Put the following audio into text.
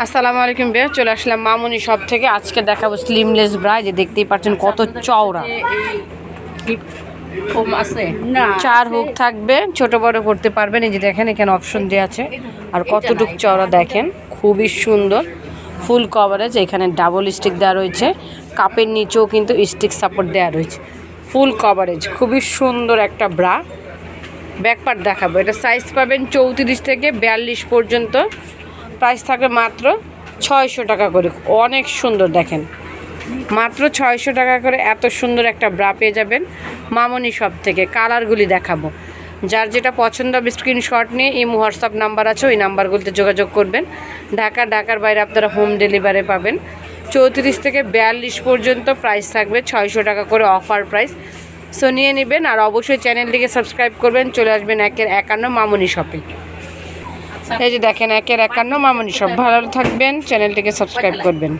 আসসালামু আলাইকুম বে চলে আসলাম মামুনি সব থেকে। আজকে দেখাবো স্লিমলেস ব্রা যে দেখতেই পাচ্ছেন কত চওড়া। চার হুক থাকবে ছোট বড় করতে পারবেন। এই যে দেখেন এখানে অপশন দেওয়া আছে। আর কতটুক চওড়া দেখেন খুবই সুন্দর। ফুল কভারেজ এখানে ডাবল স্টিক দেওয়া রয়েছে। কাপের নিচেও কিন্তু স্টিক সাপোর্ট দেওয়া রয়েছে। ফুল কভারেজ খুবই সুন্দর একটা ব্রা ব্যাকপার্ট দেখাবো। এটা সাইজ পাবেন চৌত্রিশ থেকে বিয়াল্লিশ পর্যন্ত। প্রাইস থাকবে মাত্র ছয়শো টাকা করে। অনেক সুন্দর দেখেন। মাত্র ছয়শো টাকা করে এত সুন্দর একটা ব্রা পেয়ে যাবেন মামনি শপ থেকে। কালারগুলি দেখাবো। যার যেটা পছন্দ হবে স্ক্রিনশট নিয়ে ইমো হোয়াটসঅ্যাপ নাম্বার আছে, ওই নাম্বারগুলিতে যোগাযোগ করবেন। ঢাকা, ঢাকার বাইরে আপনারা হোম ডেলিভারি পাবেন। চৌত্রিশ থেকে বিয়াল্লিশ পর্যন্ত প্রাইস থাকবে ছয়শো টাকা করে অফার প্রাইস সো নিয়ে নেবেন আর অবশ্যই চ্যানেলটিকে সাবস্ক্রাইব করবেন। চলে আসবেন একের একান্ন মামনি শপে এই যে দেখেন একের একান্ন মামনি সব ভালো থাকবেন চ্যানেলটিকে সাবস্ক্রাইব করবেন।